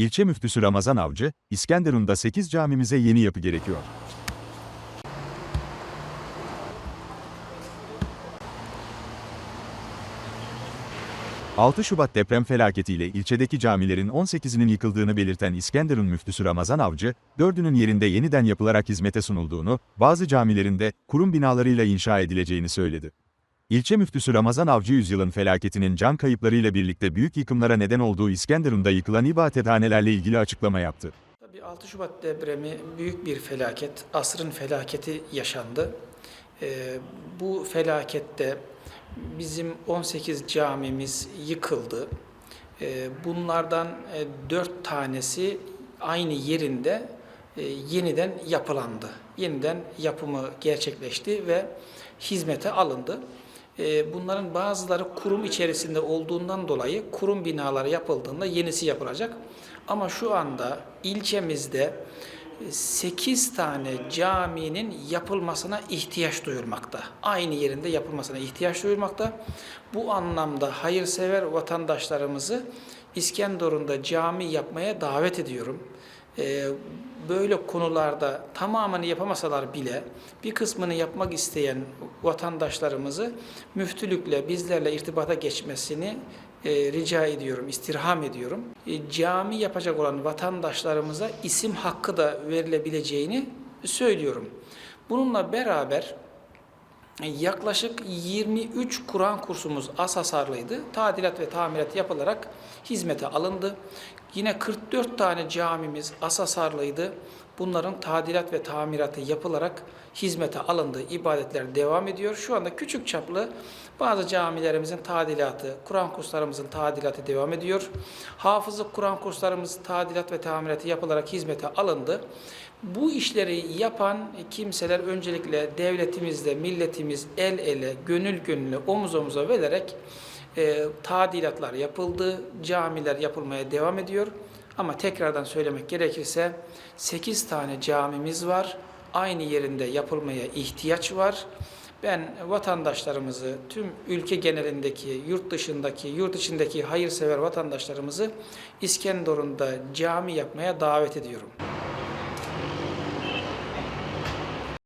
İlçe müftüsü Ramazan Avcı, İskenderun'da 8 camimize yeni yapı gerekiyor. ...6 Şubat deprem felaketiyle ilçedeki camilerin 18'inin yıkıldığını belirten İskenderun müftüsü Ramazan Avcı, 4'ünün yerinde yeniden yapılarak hizmete sunulduğunu, bazı camilerinde kurum binalarıyla inşa edileceğini söyledi. İlçe müftüsü Ramazan Avcı yüzyılın felaketinin can kayıplarıyla birlikte büyük yıkımlara neden olduğu İskenderun'da yıkılan ibadethanelerle ilgili açıklama yaptı. Tabii 6 Şubat depremi büyük bir felaket, asrın felaketi yaşandı. Ee, bu felakette bizim 18 camimiz yıkıldı. Ee, bunlardan 4 tanesi aynı yerinde e, yeniden yapılandı. Yeniden yapımı gerçekleşti ve hizmete alındı. Ee, Bunların bazıları kurum içerisinde olduğundan dolayı kurum binaları yapıldığında yenisi yapılacak. Ama şu anda ilçemizde 8 tane caminin yapılmasına ihtiyaç duyulmakta. Aynı yerinde yapılmasına ihtiyaç duyulmakta. Bu anlamda hayırsever vatandaşlarımızı İskenderun'da cami yapmaya davet ediyorum. Ee, böyle konularda tamamını yapamasalar bile bir kısmını yapmak isteyen vatandaşlarımızı müftülükle bizlerle irtibata geçmesini e, rica ediyorum, istirham ediyorum. E, cami yapacak olan vatandaşlarımıza isim hakkı da verilebileceğini söylüyorum. Bununla beraber Yaklaşık 23 Kur'an kursumuz az hasarlıydı. Tadilat ve tamirat yapılarak hizmete alındı. Yine 44 tane camimiz az hasarlıydı. Bunların tadilat ve tamiratı yapılarak hizmete alındı. İbadetler devam ediyor. Şu anda küçük çaplı bazı camilerimizin tadilatı, Kur'an kurslarımızın tadilatı devam ediyor. Hafızlık Kur'an kurslarımız tadilat ve tamiratı yapılarak hizmete alındı. Bu işleri yapan kimseler öncelikle devletimizle, milletimiz el ele, gönül gönüle, omuz omuza vererek e, tadilatlar yapıldı, camiler yapılmaya devam ediyor. Ama tekrardan söylemek gerekirse 8 tane camimiz var. Aynı yerinde yapılmaya ihtiyaç var. Ben vatandaşlarımızı, tüm ülke genelindeki, yurt dışındaki, yurt içindeki hayırsever vatandaşlarımızı İskenderun'da cami yapmaya davet ediyorum.